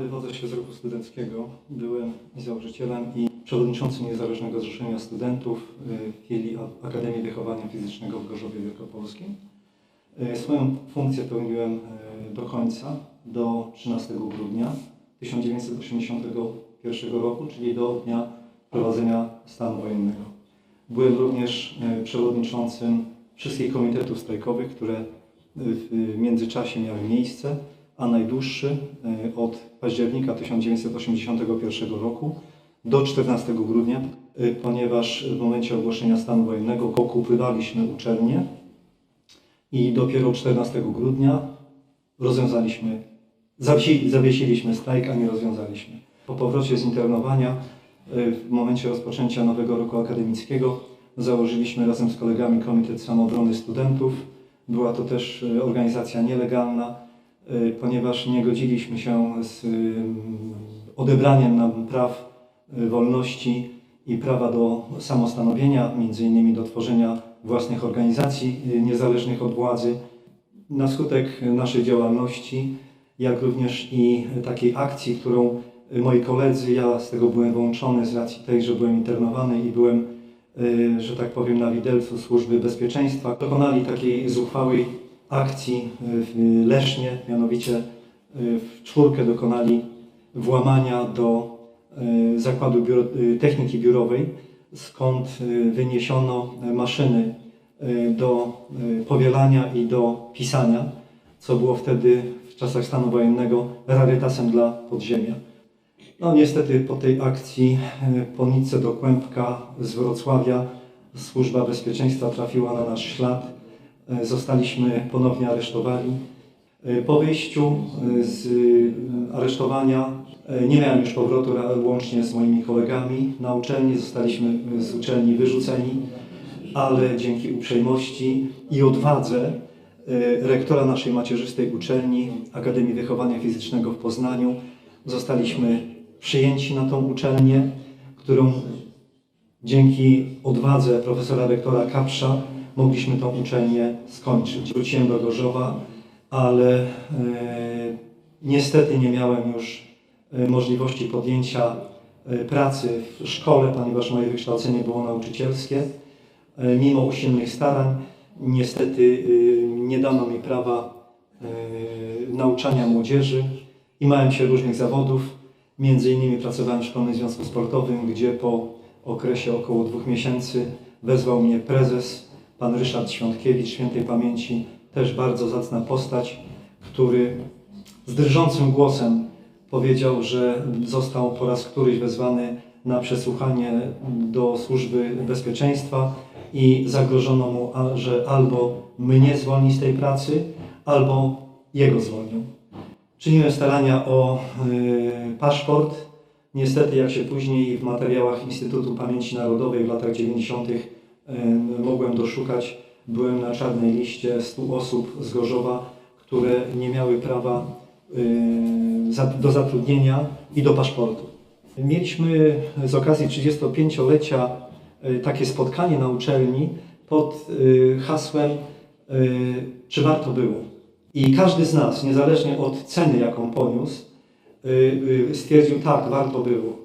Wywodzę się z ruchu studenckiego. Byłem założycielem i przewodniczącym Niezależnego Zrzeszenia Studentów y, filii A- Akademii Wychowania Fizycznego w Gorzowie Wielkopolskim. Y, Swoją funkcję pełniłem y, do końca, do 13 grudnia 1981 roku, czyli do dnia wprowadzenia stanu wojennego. Byłem również przewodniczącym wszystkich komitetów strajkowych, które w międzyczasie miały miejsce, a najdłuższy y, od października 1981 roku do 14 grudnia, y, ponieważ w momencie ogłoszenia stanu wojennego okupowaliśmy uczelnię i dopiero 14 grudnia rozwiązaliśmy, zawiesi- zawiesiliśmy strajk, a nie rozwiązaliśmy. Po powrocie z internowania, y, w momencie rozpoczęcia nowego roku akademickiego, założyliśmy razem z kolegami Komitet Samoobrony Studentów. Była to też organizacja nielegalna, ponieważ nie godziliśmy się z y, odebraniem nam praw, y, wolności i prawa do samostanowienia, między innymi do tworzenia własnych organizacji y, niezależnych od władzy. Na skutek naszej działalności, jak również i takiej akcji, którą y, moi koledzy, ja z tego byłem wyłączony z racji tej, że byłem internowany i byłem, y, że tak powiem, na widelcu Służby Bezpieczeństwa, dokonali takiej zuchwałej akcji w Lesznie, mianowicie y, w czwórkę dokonali włamania do y, Zakładu Biuro, y, Techniki Biurowej, skąd wyniesiono maszyny do powielania i do pisania, co było wtedy w czasach stanu wojennego rarytasem dla podziemia. No niestety po tej akcji po nitce do Kłębka z Wrocławia Służba Bezpieczeństwa trafiła na nasz ślad. Y, Zostaliśmy ponownie aresztowani. Y, Po wyjściu y, z aresztowania nie miałem już powrotu łącznie z moimi kolegami na uczelni. Zostaliśmy z uczelni wyrzuceni, ale dzięki uprzejmości i odwadze rektora naszej macierzystej uczelni Akademii Wychowania Fizycznego w Poznaniu zostaliśmy przyjęci na tą uczelnię, którą dzięki odwadze profesora rektora Kapsza mogliśmy tą uczelnię skończyć. Wróciłem do Gorzowa, ale e, niestety nie miałem już e, możliwości podjęcia e, pracy w szkole, ponieważ moje wykształcenie było nauczycielskie. Mimo usilnych starań, niestety nie dano mi prawa nauczania młodzieży i małem się różnych zawodów. Między innymi pracowałem w Szkolnym Związku Sportowym, gdzie po okresie około dwóch miesięcy wezwał mnie prezes, pan Ryszard Świątkiewicz, świętej pamięci, też bardzo zacna postać, który z drżącym głosem powiedział, że został po raz któryś wezwany na przesłuchanie do służby bezpieczeństwa i zagrożono mu, że albo mnie zwolni z tej pracy, albo jego zwolnią. Czyniłem starania o y, paszport. Niestety, jak się później w materiałach Instytutu Pamięci Narodowej w latach 90. mogłem doszukać, byłem na czarnej liście 100 osób z Gorzowa, które nie miały prawa do zatrudnienia i do paszportu. Mieliśmy z okazji 35-lecia y, takie spotkanie na uczelni pod y, hasłem y, Czy warto było? I każdy z nas, niezależnie od ceny, jaką poniósł, stwierdził tak, warto było.